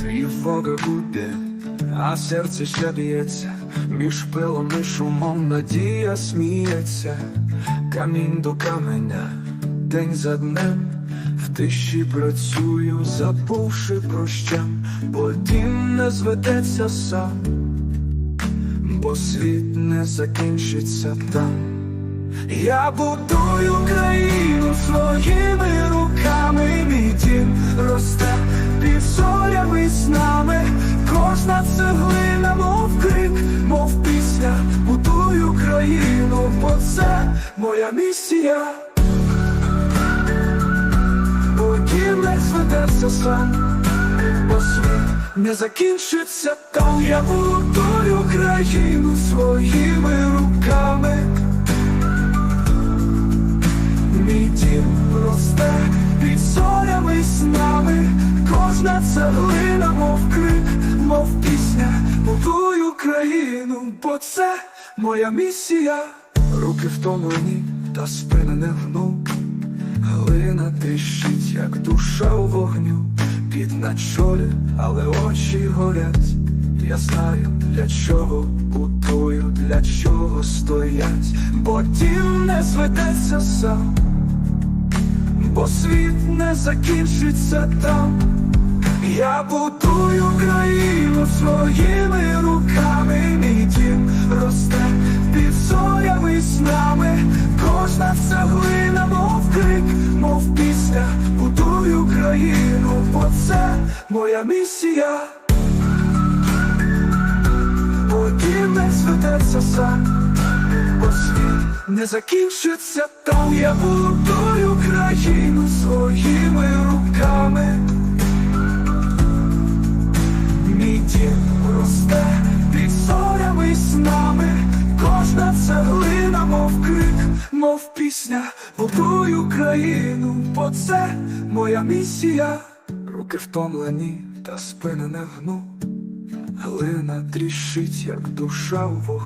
Тривога гуде, а серце ще б'ється, між пилом і шумом надія сміється, камінь до каменя, день за днем, в тиші працюю, забувши про щем, бо дім не зведеться сам, бо світ не закінчиться там. Я будую країну своїми руками, мій дім моя місія. Бо не зведеться сам, бо світ не закінчиться там. Я будую країну своїми руками. Мій дім росте під зорями з нами, кожна цеглина, мов крик, мов пісня, будую країну, бо це моя місія. Руки втомлені, та спина не гну. Глина тріщить, як душа у вогню, під на чолі, але очі горять. Я знаю, для чого будую, для чого стоять, бо дім не зведеться сам, бо світ не закінчиться там. Я будую країну своїми руками, будую країну, бо це моя місія. Бо не зведеться сам, бо світ не закінчиться там. Я будую країну своїми руками. Мій дім росте під зорями з нами, кожна цеглина, мов крик, мов пісня, будую країну, бо це моя місія. Руки втомлені, та спини не гну. Глина тріщить, як душа в вогні.